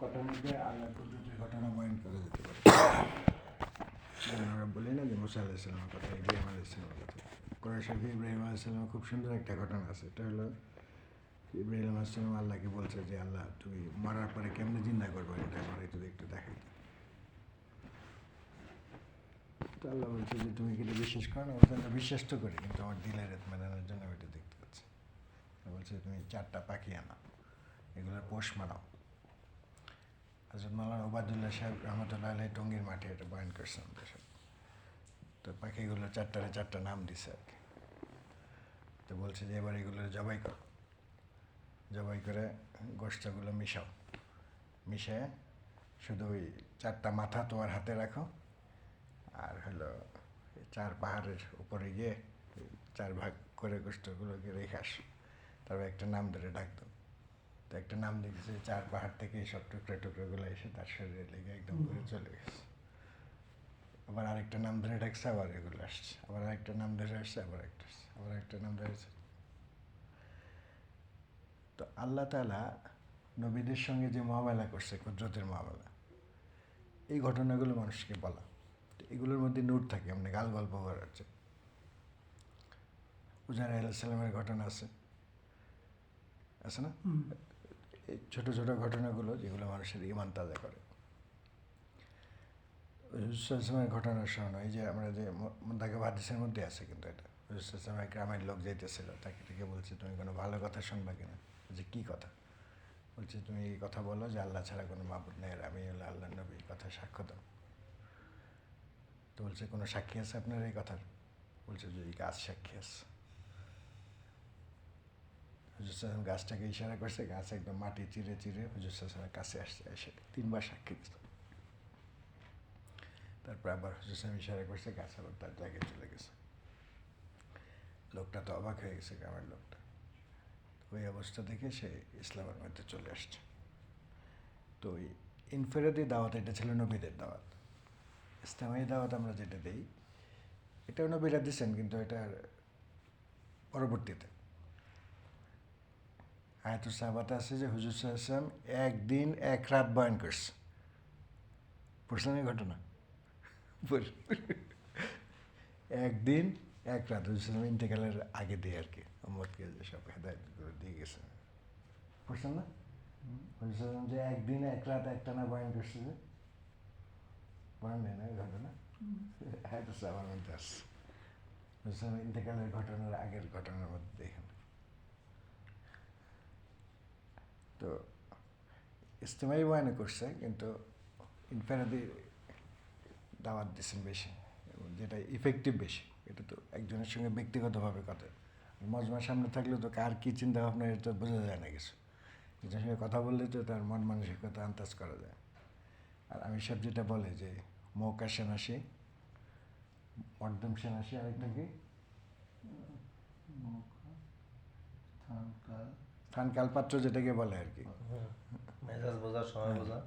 ঘটনাকে আল্লাহ কুদরতের ঘটনা বয়ন করা যেতে পারে। আমরা বলি না যে মুসা কথা ইব্রাহিম কথা। কোরআন শরীফে ইব্রাহিম আলাইসালামের খুব সুন্দর একটা ঘটনা আছে। এটা হলো ইব্রাহিম আলাইসালাম আল্লাহকে বলছে যে আল্লাহ তুমি মরার পরে কেমনে চিন্তা করব এটা আমার যদি একটু দেখাই। তো আল্লাহ বলছে যে তুমি কি এটা বিশ্বাস করো না? বলছে "না, বিশ্বাস তো করি কিন্তু আমার দিলের মেলানোর জন্য আমি এটা দেখতে পাচ্ছি। বলছে তুমি চারটা পাখি আনা এগুলোর পোষ মানাও। হজরত মালানা ওবায়দুল্লাহ সাহেব রহমতুল্লাহ আলাই টঙ্গির মাঠে এটা বয়ান করছেন তো পাখিগুলো চারটারে চারটা নাম দিছে আর কি। তো বলছে যে, এবার এগুলো জবাই কর। জবাই করে গোষ্ঠগুলো মিশাও। মিশিয়ে শুধু ওই চারটা মাথা তোমার হাতে রাখো। আর হলো চার পাহাড়ের উপরে গিয়ে চার ভাগ করে গোষ্ঠগুলোকে রেখে আসো। তারপর একটা নাম ধরে ডাকতো তো একটা নাম দেখেছে চার পাহাড় থেকে সব টুকরো টুকরোগুলো এসে তার শরীরে লেগে একদম করে চলে গেছে। আবার আরেকটা নাম ধরে ডাকছে আবার এগুলো আসছে। আবার আরেকটা নাম ধরে আসছে আবার একটা আসছে আবার একটা নাম ধরে আসছে। তো আল্লাহ তালা নবীদের সঙ্গে যে মহামেলা করছে কুদরতের মহামেলা এই ঘটনাগুলো মানুষকে বলা। তো এগুলোর মধ্যে নোট থাকে এমনি গাল গল্প করা হচ্ছে উজার আলাইসাল্লামের ঘটনা আছে। আছে না? ছোটো ছোটো ঘটনাগুলো যেগুলো মানুষের ইমান তাজা করে। হুজুরের ঘটনা শোনো এই যে আমরা যে তাকে হাদিসের মধ্যে আছে কিন্তু এটা। হুজুরের গ্রামের লোক যাইতেছিল, তাকে থেকে বলছে, তুমি কোনো ভালো কথা শুনবা কিনা? যে কী কথা? বলছে, তুমি এই কথা বলো যে আল্লাহ ছাড়া কোনো মাবুদ নেই আমি হলো আল্লাহ নবী কথা সাক্ষ্য দাও। তো বলছে, কোনো সাক্ষী আছে আপনার এই কথার? বলছে যে গাছ সাক্ষী আছে। হুজুর সাহেব গাছটাকে ইশারা করছে, গাছ একদম মাটি চিরে চিরে হুজুর সাহেবের কাছে আসছে, এসে তিনবার সাক্ষী দিত তারপর আবার হুজুর সাহেব ইশারা করছে, গাছ আবার তার জায়গায় চলে গেছে। লোকটা তো অবাক হয়ে গেছে, গ্রামের লোকটা। ওই অবস্থা দেখে সে ইসলামের মধ্যে চলে আসছে। তো ওই ইনফেরাদি দাওয়াত, এটা ছিল নবীদের দাওয়াত। ইসলামাই দাওয়াত আমরা যেটা দিই, এটাও নবীরা দিচ্ছেন কিন্তু এটার পরবর্তীতে। আয়াতুল সাহাবাতে আছে যে হুজুর সাল্লাম একদিন এক রাত বয়ান করছে। পড়ছেন এই ঘটনা? একদিন এক রাত হুজুর সাল্লাম ইন্তেকালের আগে দিয়ে আর কি মোহাম্মদকে যে সব হেদায়ত করে দিয়ে গেছে। পড়ছেন না? হুজুর সাল্লাম যে একদিন এক রাত একটানা বয়ান করছে যে? বয়ান নেই না ঘটনা? আয়াতুল সাহাবার মধ্যে আসছে হুজুর সাল্লাম ইন্তেকালের ঘটনার আগের ঘটনার মধ্যে দেখেন। তো ইস্তেমাই বয়ানে করছে, কিন্তু ইনফেরাদি দাওয়াত দিচ্ছেন বেশি, এবং যেটা ইফেক্টিভ বেশি, এটা তো একজনের সঙ্গে ব্যক্তিগতভাবে কথা। মজমার সামনে থাকলে তো কার কী চিন্তা ভাবনা এটা তো বোঝা যায় না কিছু। একজনের সঙ্গে কথা বললে তো তার মন মানসিকতা আন্দাজ করা যায়। আর আমি সব যেটা বলে যে, মৌকা সেনাসি, মর্দম সেনাসি আরেকটা কি? স্থান কালপাত্র যেটাকে বলে আর কি। মেজাজ বোঝার সময় বোঝা।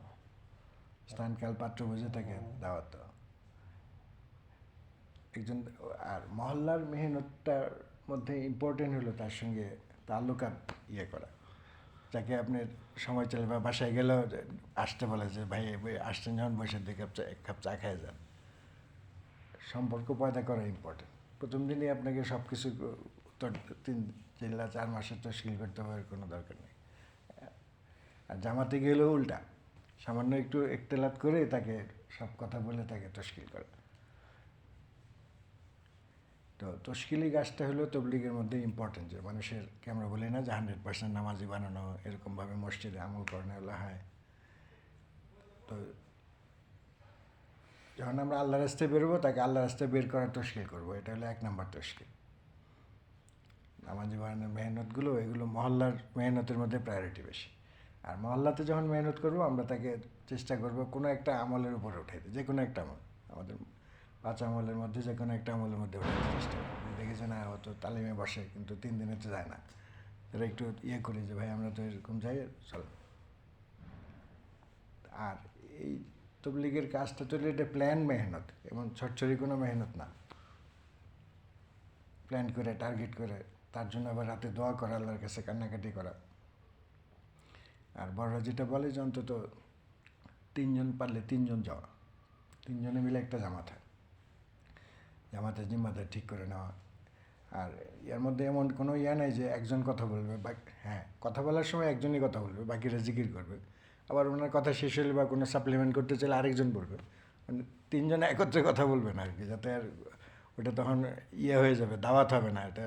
স্থান কাল পাত্র বুঝে তাকে দাওয়াত একজন আর মহল্লার মেহনতটার মধ্যে ইম্পর্টেন্ট হলো তার সঙ্গে তাল্লুকাত ইয়ে করা। যাকে আপনি সময় চলে বা বাসায় গেলেও আসতে বলে যে ভাই ভাই আসছেন যখন বসে দুই কাপ চা এক কাপ চা খেয়ে যান। সম্পর্ক পয়দা করা ইম্পর্টেন্ট প্রথম দিনই আপনাকে সব কিছু উত্তর তিন চিল্লা চার মাসের তো হবে, এর কোনো দরকার নেই। আর জামাতে গেলেও উল্টা। সামান্য একটু একতেলাত করে তাকে সব কথা বলে তাকে তশকিল করে। তো তশকিলি গাছটা হলো তবলিগের মধ্যে ইম্পর্টেন্ট যে মানুষের, কি আমরা বলি না যে হান্ড্রেড পার্সেন্ট নামাজি বানানো, এরকমভাবে মসজিদে আমল করানো হলো হয়। তো যখন আমরা আল্লাহ রাস্তায় বেরোবো, তাকে আল্লাহ রাস্তায় বের করার তশকিল করব। এটা হলো এক নম্বর তশকিল। নামাজি বানানোর মেহনতগুলো, এগুলো মহল্লার মেহনতের মধ্যে প্রায়োরিটি বেশি। আর মহল্লাতে যখন মেহনত করব, আমরা তাকে চেষ্টা করব কোনো একটা আমলের উপরে উঠাইতে, যে কোনো একটা আমল। আমাদের পাঁচ আমলের মধ্যে যে কোনো একটা আমলের মধ্যে উঠাইতে চেষ্টা করব। দেখেছে না হয়তো তালিমে বসে, কিন্তু তিন দিনে তো যায় না। তারা একটু ইয়ে করি যে, ভাই, আমরা তো এরকম যাই, চল। আর এই তবলিগের কাজটা তো এটা প্ল্যান মেহনত, এবং ছটছড়ি কোনো মেহনত না। প্ল্যান করে টার্গেট করে তার জন্য আবার রাতে দোয়া করা, আল্লাহর কাছে কান্নাকাটি করা। আর বড়রা যেটা বলে যে অন্তত তিনজন পারলে তিনজন যাওয়া তিনজনে মিলে একটা জামাত জামাতের জিম্মাদার ঠিক করে নেওয়া। আর এর মধ্যে এমন কোনো ইয়ে নেই যে একজন কথা বলবে, বা হ্যাঁ কথা বলার সময় একজনই কথা বলবে, বাকিরা জিকির করবে। আবার ওনার কথা শেষ হলে বা কোনো সাপ্লিমেন্ট করতে চাইলে আরেকজন বলবে। মানে তিনজনে একত্রে কথা বলবে না আর কি, যাতে আর ওটা তখন ইয়ে হয়ে যাবে, দাওয়াত হবে না, এটা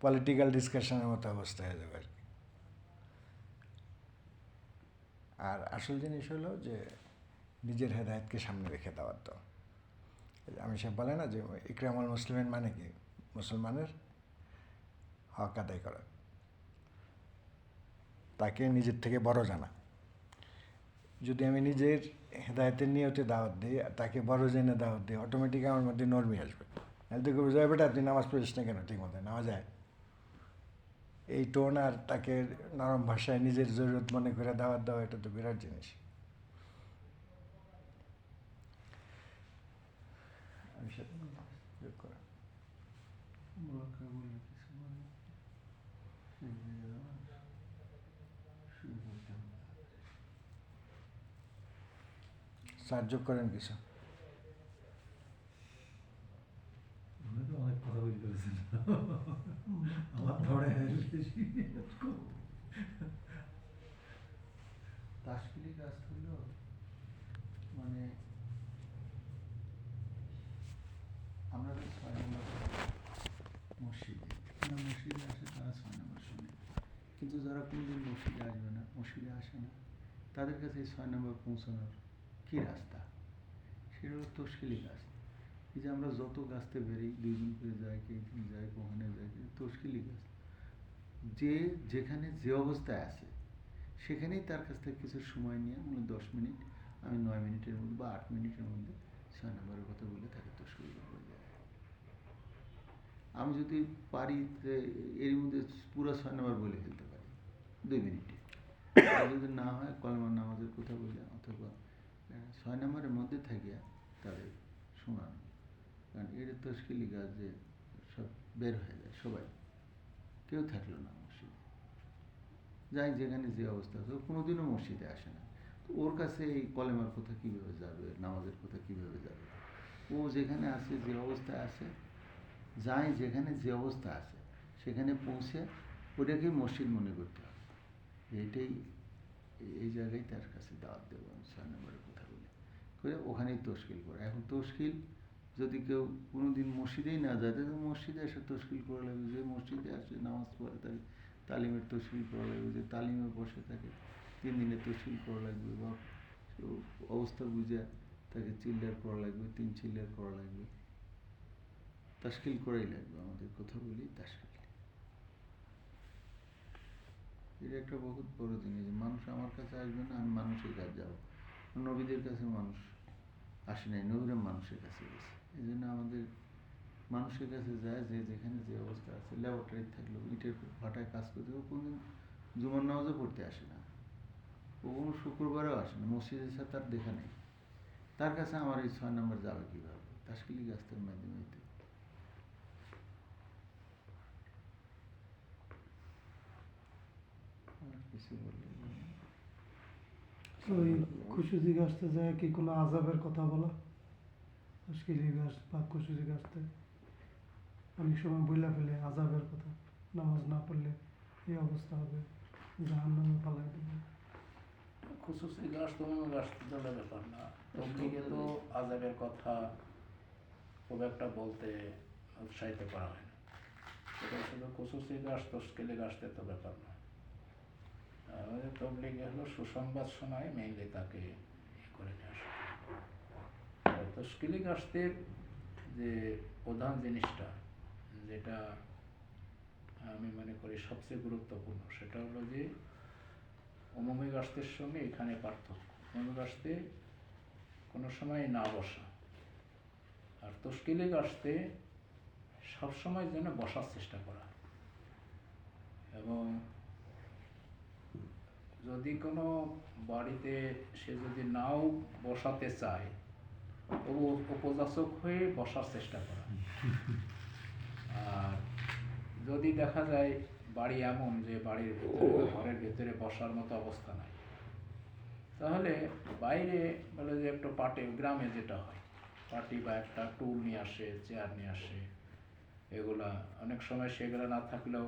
পলিটিক্যাল ডিসকাশনের মতো অবস্থা হয়ে যাবে আর কি। আর আসল জিনিস হলো যে, নিজের হেদায়তকে সামনে রেখে দেওয়ার তো। আমি সে বলে না যে ইকরামুল মুসলিমের মানে কি? মুসলমানের হক আদায় করা। তাকে নিজের থেকে বড় জানা। যদি আমি নিজের হেদায়তের নিয়তে দাওয়াত দিই আর তাকে বড় জেনে দাওয়াত দিই অটোমেটিক আমার মধ্যে নর্মি আসবে। নাহলে তো বুঝাবে বেটা, তুই নামাজ পড়িস না কেন? ঠিক মতো নামাজ যায় এই টোন আর তাকে নরম ভাষায় নিজের জরুরত মনে করে দাওয়াত দেওয়া, এটা তো বিরাট জিনিস। যোগ করেন কিছু উনি তো অনেক কথা বলে ফেলেছেন আমার ধরে বেশি তাসকিলি কাজ হলো মানে আমরা তো ছয় নম্বর মসজিদে যারা মসজিদে আসে তারা ছয় নম্বর শুনে কিন্তু যারা কোনোদিন মসজিদে আসবে না মসজিদে আসে না। তাদের কাছে ছয় নম্বর পৌঁছানোর কী রাস্তা? সেটা হলো তশকিলি গাছ। এই যে আমরা যত গাছতে বেরি দুই দিন করে যাই কে দিন যাই কখনে যাই তশকিলি গাছ। যে যেখানে যে অবস্থায় আছে, সেখানেই তার কাছ থেকে কিছু সময় নিয়ে মানে দশ মিনিট আমি নয় মিনিটের মধ্যে বা আট মিনিটের মধ্যে ছয় নম্বরের কথা বলে তাকে তো শুরু করে দেয়। আমি যদি পারি এর মধ্যে পুরো ছয় নম্বর বলে ফেলতে দুই মিনিটে। যদি না হয় কলমার নামাজের কথা বলে অথবা ছয় নম্বরের মধ্যে থাকিয়া তাদের শোনান। কারণ এটা তো স্কিলি গাছ যে সব বের হয়ে যায়, সবাই। কেউ থাকল না মসজিদে। যাই যেখানে যে অবস্থা আছে কোনোদিনও মসজিদে আসে না। তো ওর কাছে এই কলেমার কথা কীভাবে যাবে, নামাজের কথা কীভাবে যাবে? ও যেখানে আছে, যে অবস্থায় আছে, যাই যেখানে যে অবস্থা আছে, সেখানে পৌঁছে ওটাকে মসজিদ মনে করতে হবে। এইটাই, এই- জায়গায় তার কাছে দাওয়াত দেবো, আমি ছয় নম্বরের কথা বলি। করে ওখানেই তশকিল করে। এখন তশকিল যদি কেউ কোনো দিন মসজিদেই না যায়, তাহলে মসজিদে এসে তশকিল করা লাগবে। যে মসজিদে আসে, নামাজ পড়ে তাকে তালিমের তশকিল করা লাগবে। যে তালিমে বসে থাকে, তিন দিনে তশকিল করা লাগবে বা অবস্থা বুঝে তাকে চিল্লার করা লাগবে, তিন চিল্লার করা লাগবে। তাশকিল করাই লাগবে আমাদের কথা বলি, তাশকিল। এটা একটা বহুত বড় জিনিস মানুষ আমার কাছে আসবে না, আমি মানুষের কাছে যাব। নবীদের কাছে মানুষ আসে নাই, নবীরা মানুষের কাছে গেছে। এই জন্য আমাদের মানুষের কাছে যায়, যে যেখানে যে অবস্থা আছে ল্যাবরেটরি থাকল ইটের ভাটায় কাজ করতে ও কোনদিন জুমার নামাজও পড়তে আসে না। ও কোনো শুক্রবারেও আসে না মসজিদের সাথে তার দেখা নেই। তার কাছে আমার এই ছয় নম্বর যাবে কীভাবে? তাসকিলি গাছের মাধ্যমে তো ওই কুসুজি গাছতে যায় কি কোনো আজাবের কথা বলা? মুশকিলি গাছ বা কুসুজি গাছতে অনেক সময় বইলা ফেলে আজাবের কথা। নামাজ না পড়লে এই অবস্থা হবে। জাহান নামে পালাই দেবে। খুসুসি গাছ তো গাছ তো চলে ব্যাপার না। তবলিগে তো আজাবের কথা খুব একটা বলতে উৎসাহিত করা হয় না। সেটা শুধু খুসুসি গাছ তস্কেলে গাছতে তো ব্যাপার না। আমাদের তবলিগে হলো সুসংবাদ শোনায় মেইনলি তাকে করে নিয়ে আসা। তস্কিলি গাছদের যে প্রধান জিনিসটা, যেটা আমি মনে করি সবচেয়ে গুরুত্বপূর্ণ, সেটা হলো যে অমমি গাছদের সঙ্গে এখানে পার্থক্য। অমমি গাছতে কোনো সময় না বসা। আর তস্কিলি গাছতে সবসময় যেন বসার চেষ্টা করা। এবং যদি কোনো বাড়িতে সে যদি নাও বসাতে চায়, তবু উপযাচক হয়ে বসার চেষ্টা করা। আর যদি দেখা যায় বাড়ি এমন যে বাড়ির ভিতরে ঘরের ভিতরে বসার মতো অবস্থা নাই, তাহলে বাইরে বলে যে একটু পাটে, গ্রামে যেটা হয় পার্টি বা একটা টুল নিয়ে আসে, চেয়ার নিয়ে আসে, এগুলা অনেক সময় সেগুলো না থাকলেও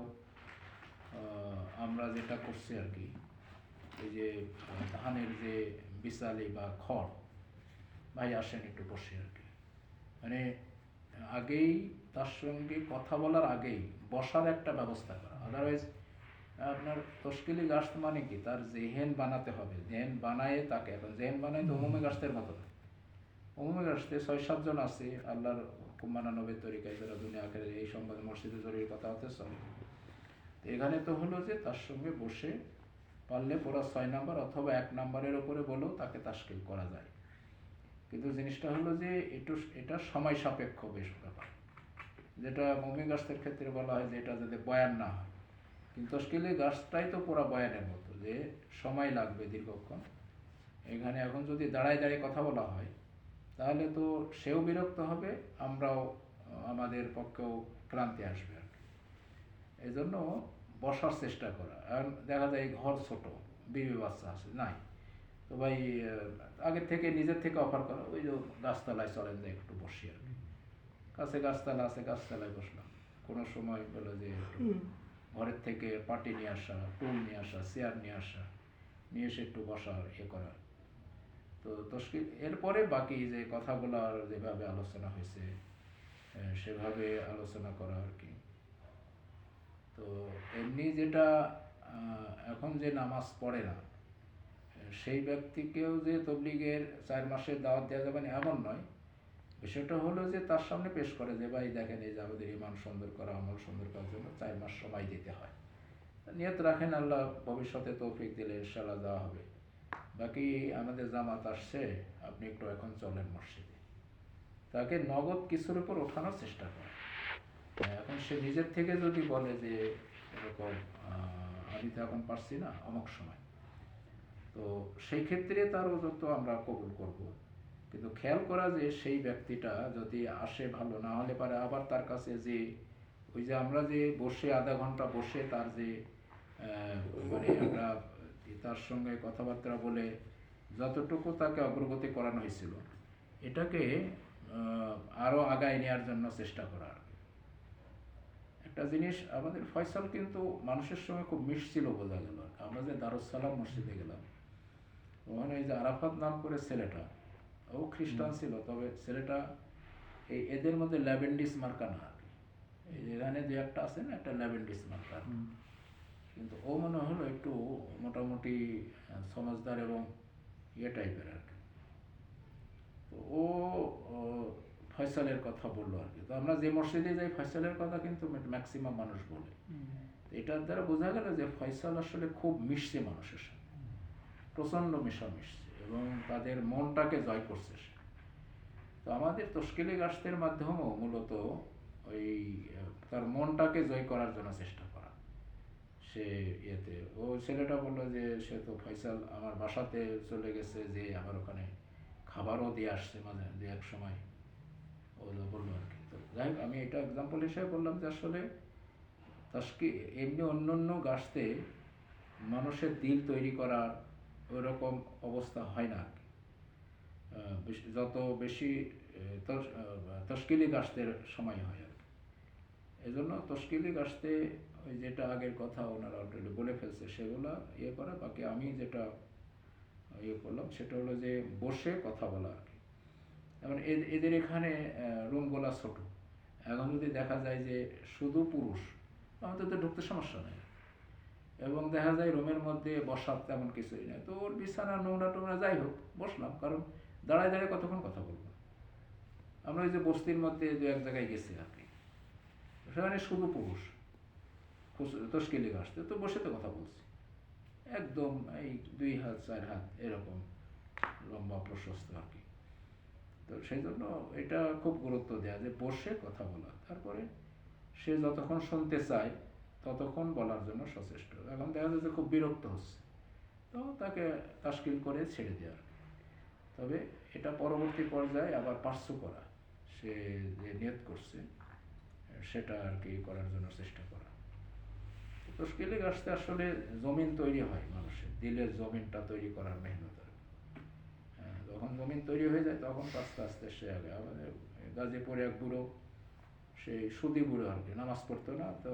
আমরা যেটা করছি আর কি এই যে ধানের যে বিশালি বা খড়, ভাই আসেন একটু বসে আর কি। মানে আগেই তার সঙ্গে কথা বলার আগেই বসার একটা ব্যবস্থা করা। আদারওয়াইজ আপনার তশকিলি গাছ মানে কি? তার জেহেন বানাতে হবে জেহেন বানায় তাকে। এখন জেহেন বানায় তো অমুমে গাছের মতো না। অমুমে গাছতে ছয় সাতজন আছে, আল্লাহর কুম্মানা নবের তরিকায় যারা দুনিয়া আখের এই সম্বন্ধে মসজিদে জরুরি কথা হতে চলে এখানে তো হলো যে তার সঙ্গে বসে পারলে পুরো ছয় নাম্বার অথবা এক নাম্বারের ওপরে বলেও তাকে তাস্কিল করা যায়। কিন্তু জিনিসটা হলো যে একটু এটা সময় সাপেক্ষ বেশ ব্যাপার। যেটা মমি গাছের ক্ষেত্রে বলা হয় যে এটা যাতে বয়ান না হয়। কিন্তু তশকিলি গাছটাই তো পুরো বয়ানের মতো যে সময় লাগবে দীর্ঘক্ষণ। এখানে এখন যদি দাঁড়ায় দাঁড়িয়ে কথা বলা হয়, তাহলে তো সেও বিরক্ত হবে, আমরাও, আমাদের পক্ষেও ক্লান্তি আসবে আর কি। এই জন্য বসার চেষ্টা করা। আর দেখা যায় ঘর ছোট বিবি বাচ্চা আছে নাই। তো ভাই আগের থেকে নিজের থেকে অফার করা ওই যে গাছতলায় চলেন যে একটু বসি আর কি। কাছে গাছতলা আছে গাছতলায় বসলাম। কোনো সময় বলে যে ঘরের থেকে পাটি নিয়ে আসা টুল নিয়ে আসা চেয়ার নিয়ে আসা নিয়ে এসে একটু বসা ইয়ে করা। তো তশকিল এরপরে বাকি যে কথাগুলো আর যেভাবে আলোচনা হয়েছে সেভাবে আলোচনা করা আর কি। তো এমনি যেটা এখন যে নামাজ পড়ে না সেই ব্যক্তিকেও যে তবলিগের চার মাসের দাওয়াত দেওয়া যাবে না এমন নয়। বিষয়টা হলো যে তার সামনে পেশ করে যে ভাই দেখেন এই যে আমাদের ইমান সুন্দর করা আমল সুন্দর করার জন্য চার মাস সময় দিতে হয়। নিয়ত রাখেন আল্লাহ ভবিষ্যতে তৌফিক দিলে ইনশাল্লাহ দেওয়া হবে। বাকি আমাদের জামাত আসছে আপনি একটু এখন চলেন মসজিদে। তাকে নগদ কিছুর উপর ওঠানোর চেষ্টা করে হ্যাঁ, এখন সে নিজের থেকে যদি বলে যে এরকম আমি তো এখন পারছি না অমুক সময় তো সেই ক্ষেত্রে তার যত আমরা কবুল করব কিন্তু খেয়াল করা যে সেই ব্যক্তিটা যদি আসে ভালো না হলে পারে আবার তার কাছে যে ওই যে আমরা যে বসে আধা ঘণ্টা বসে তার যে মানে আমরা তার সঙ্গে কথাবার্তা বলে যতটুকু তাকে অগ্রগতি করানো হয়েছিল এটাকে আহ, আরও আগায় নেওয়ার জন্য চেষ্টা করা আর কি। একটা জিনিস আমাদের ফয়সাল কিন্তু মানুষের সঙ্গে খুব মিশছিল বোঝা গেল। আমরা যে দারুসালাম মসজিদে গেলাম ওখানে এই যে আরাফাত নাম করে ছেলেটা ও খ্রিস্টান ছিল তবে ছেলেটা এই এদের মধ্যে ল্যাভেন্ডিস মার্কা না। এখানে যে একটা আছে না একটা ল্যাভেন্ডিস মার্কা কিন্তু ও মনে হলো একটু মোটামুটি সমাজদার এবং ইয়ে টাইপের আর কি। তো ও ফয়সালের কথা বলল আর কি। তো আমরা যে মসজিদে যাই, ফয়সালের কথা কিন্তু ম্যাক্সিমাম মানুষ বলে। এটার দ্বারা বোঝা গেল যে ফয়সাল আসলে খুব মিশছে মানুষের সাথে। প্রচণ্ড মিশা মিশছে এবং তাদের মনটাকে জয় করছে সে। তো আমাদের তশকিলি গাছের মাধ্যমেও মূলত ওই, তার মনটাকে জয় করার জন্য চেষ্টা করা। সে ইয়েতে, ও ছেলেটা বলল যে, সে তো ফয়সাল আমার বাসাতে চলে গেছে যে আমার ওখানে খাবারও দিয়ে আসছে মাঝে দু এক সময়। ও যা বলল আর কি তো যাই হোক আমি এটা এক্সাম্পল হিসেবে বললাম যে আসলে তাস্কি এমনি অন্য অন্য গাছতে মানুষের দিল তৈরি করার ওইরকম অবস্থা হয় না যত বেশি আহ, তস- আহ, তশকিলি গাছদের সময় হয় আর কি। এই জন্য তশকিলি গাছতে ওই যেটা আগের কথা ওনারা অলরেডি বলে ফেলছে সেগুলো ইয়ে করা। বাকি আমি যেটা ইয়ে করলাম সেটা হলো যে বসে কথা বলা আর যেমন এদের এখানে রুমগুলা ছোট। এখন যদি দেখা যায় যে শুধু পুরুষ, আমাদের তো ঢুকতে সমস্যা নেই। এবং দেখা যায় রুমের মধ্যে বসার তেমন কিছুই নেই। তো ওর বিছানা, নোংরা টোংরা যাই হোক, বসলাম। কারণ দাঁড়ায় দাঁড়ায় কতক্ষণ কথা বলব? আমরা ওই যে বস্তির মধ্যে দু এক জায়গায় গেছি আর কি। সেখানে শুধু পুরুষ। তশকিলি গাছতে তো বসে তো কথা বলছি। একদম এই দুই হাত, চার হাত এরকম লম্বা প্রশস্ত আর কি। তো সেই জন্য এটা খুব গুরুত্ব দেওয়া যে বসে কথা বলা, তারপরে সে যতক্ষণ শুনতে চায়, ততক্ষণ বলার জন্য সচেষ্ট এখন দেখা যাচ্ছে খুব বিরক্ত হচ্ছে। তো তাকে তাস্কিল করে ছেড়ে দেওয়ার তবে এটা পরবর্তী পর্যায়ে আবার পার্শ্ব করা। সে যে নিয়ত করছে, সেটা আর কি করার জন্য চেষ্টা করা। তশকিলে গাছতে আসলে জমিন তৈরি হয় মানুষের। দিলের জমিনটা তৈরি করার মেহনত। যখন জমিন তৈরি হয়ে যায় তখন তো আস্তে আস্তে সে আগে আমাদের গাজীপুরে এক বুড়ো সেই সুদি বুড়ো আর কি নামাজ পড়তো না তো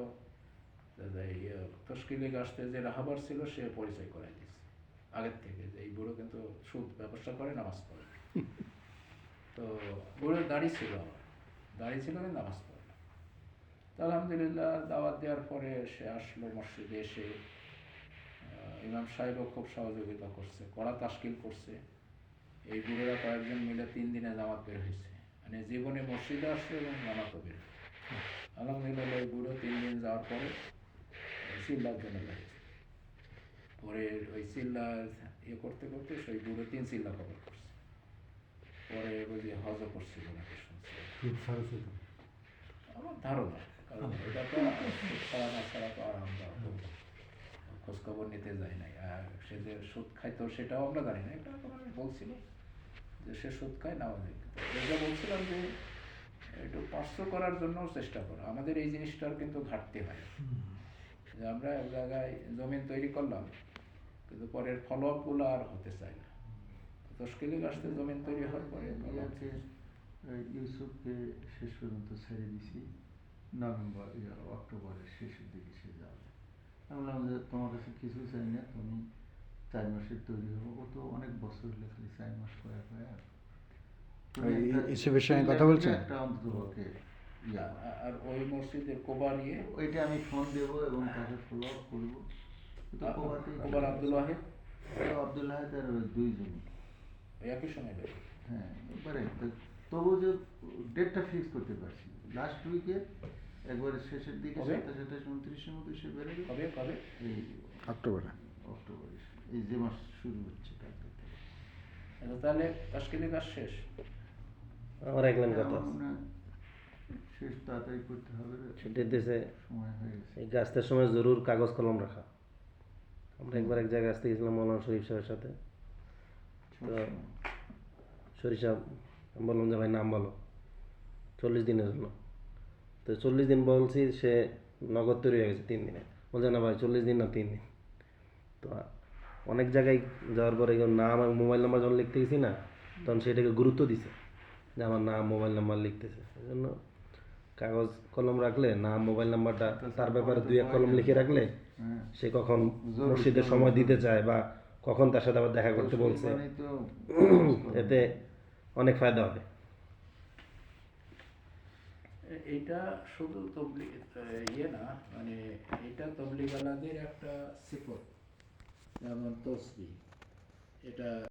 তশকিলি গাছতে যে রাহাবার ছিল সে পরিচয় করাই দিয়েছে আগের থেকে যে এই বুড়ো কিন্তু সুদ ব্যবসা করে নামাজ পড়ে তো বুড়োর দাড়ি ছিল আমার দাড়ি ছিল কিন্তু নামাজ পড়ে না তো আলহামদুলিল্লাহ দাওয়াত দেওয়ার পরে সে আসলো মসজিদে এসে ইমাম সাহেবও খুব সহযোগিতা করছে কড়া তাশকিল করছে এই বুড়োরা কয়েকজন মিলে তিন দিনে জামাত বের হয়েছে। মানে জীবনে মসজিদে আসছে এবং জামাতও বের। আলহামদুলিল্লাহ ওই বুড়ো তিন দিন যাওয়ার পরে চিল্লার জন্য বেরিয়েছে পরে ওই চিল্লা ইয়ে করতে করতে সেই বুড়ো তিন চিল্লা কবর করছে। পরে ওই যে হজও করছিল নাকি শুনছি। আমার ধারণা কারণ এটা তো ছাড়া না ছাড়া তো আর আমরা খোঁজখবর নিতে যাই নাই। আর সে যে সুদ খাইতো সেটাও আমরা জানি না এটা বলছিল সে সুদ খায় না আমাদের এটা বলছিলাম যে একটু পার্শ্ব করার জন্য চেষ্টা করো। আমাদের এই জিনিসটার কিন্তু ঘাটতি হয় যে আমরা এক জায়গায় জমিন তৈরি করলাম কিন্তু পরের ফলো আপগুলো আর হতে চায় না। তশকিলি গাছতে জমিন তৈরি হওয়ার পরে ইউসুফকে শেষ পর্যন্ত ছেড়ে দিছি। নভেম্বর অক্টোবরের শেষের দিকে সে যাবে। আমি বললাম তোমার কাছে কিছু চাই না তুমি চার মাসের তৈরি হব ও তো অনেক বছর হলে খালি চার মাস ইউসুফের সঙ্গে কথা বলছেন? একটা আর ওই মসজিদের কোবা নিয়ে? ওইটা আমি ফোন দেবো এবং তাকে ফলো আপ করব। কোবার আব্দুল ওয়াহিদ? আবদুল্লাহ তার ওই দুইজন। একই সময় হ্যাঁ। এবারে তবু যে ডেটটা ফিক্স করতে পারছি লাস্ট উইকে একবারে শেষের দিকে? সাতাশ আঠাশ উনত্রিশের মধ্যে সে বেরোবে কবে? অক্টোবরে। অক্টোবরে। এই যে মাস শুরু হচ্ছে কাজ করতে। আচ্ছা, তাহলে তাস্কিলি কাজ শেষ? আমার এক লাইন কথা শেষ তাড়াতাড়ি করতে হবে সেটা দিয়েছে সময় হয়ে গেছে। এই গাছটার সময় জরুর কাগজ কলম রাখা। আমরা একবার এক জায়গায় আসতে গেছিলাম মৌলানা শরীফ সাহেবের সাথে। তো শরীফ সাহেব আমি বললাম যে ভাই নাম বলো। চল্লিশ দিনের জন্য। তো চল্লিশ দিন বলছি সে নগদ তৈরি হয়ে গেছে তিন দিনে। বলছে না ভাই চল্লিশ দিন না তিন দিন। অনেক জায়গায় যাওয়ার পরে নাম আর মোবাইল নাম্বার যখন লিখতে গেছি না তখন সেটাকে গুরুত্ব দিছে যে আমার নাম মোবাইল নাম্বার লিখতেছে। এই জন্য কাগজ কলম রাখলে নাম মোবাইল নাম্বারটা তার ব্যাপারে দুই এক কলম লিখে রাখলে হ্যাঁ। সে কখন মসজিদে সময় দিতে চায় বা কখন তার সাথে আবার দেখা করতে বলছে এতে অনেক ফায়দা হবে। এ- এইটা শুধু তবলিগ ইয়ে না মানে এটা তবলিগালাদের একটা সিফত। যেমন তসবি এটা